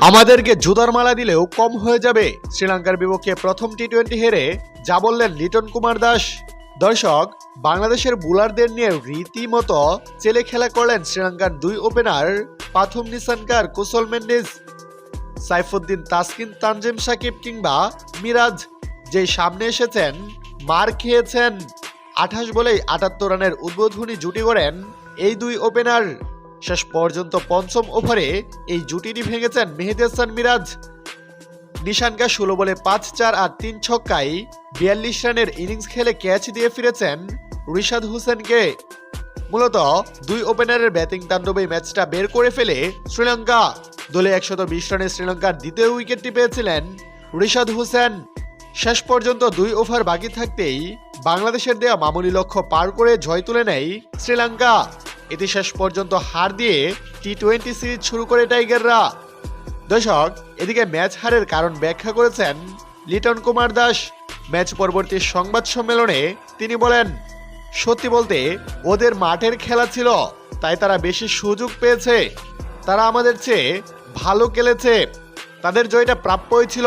আমাদেরকে জুতার মালা দিলেও কম হয়ে যাবে। শ্রীলঙ্কার বিপক্ষে প্রথম টি টোয়েন্টি হেরে যা বললেন লিটন কুমার দাস। দর্শক, বাংলাদেশের বুলারদের নিয়ে রীতিমতো চেলে খেলা করলেন শ্রীলঙ্কার দুই ওপেনার পাথুম নিসানকার কুশল মেন্ডিস। সাইফুদ্দিন তাসকিন, তানজিম সাকিব কিংবা মিরাজ যে সামনে এসেছেন, মার খেয়েছেন। আঠাশ বলেই আটাত্তর রানের উদ্বোধনী জুটি করেন এই দুই ওপেনার শেষ পর্যন্ত পঞ্চম ওভারে এই জুটিটি ভেঙেছেন মেহেদি হাসান মিরাজ। নিশানকা ষোলো বলে পাঁচ, চার আর তিন ছক্কায় বিয়াল্লিশ রানের ইনিংস খেলে ক্যাচ দিয়ে ফিরেছেন রিশাদ হোসেনকে। মূলত দুই ওপেনারের ব্যাটিং তাণ্ডবে ম্যাচটা বের করে ফেলে শ্রীলঙ্কা। দলে একশত বিশ রানে শ্রীলঙ্কার দ্বিতীয় উইকেটটি পেয়েছিলেন রিশাদ হোসেন। শেষ পর্যন্ত দুই ওভার বাকি থাকতেই বাংলাদেশের দেয়া মামুলি লক্ষ্য পার করে জয় তুলে নেয় শ্রীলঙ্কা। এটি শেষ পর্যন্ত হার দিয়ে টি টোয়েন্টি সিরিজ শুরু করে টাইগাররা। দর্শক, এদিকে ম্যাচ হারের কারণ ব্যাখ্যা করেছেন লিটন কুমার দাস। ম্যাচ পরবর্তী সংবাদ সম্মেলনে তিনি বলেন, সত্যি বলতে ওদের মাঠের খেলা ছিল, তাই তারা বেশি সুযোগ পেয়েছে। তারা আমাদের চেয়ে ভালো খেলেছে। তাদের জয়টা প্রাপ্যই ছিল।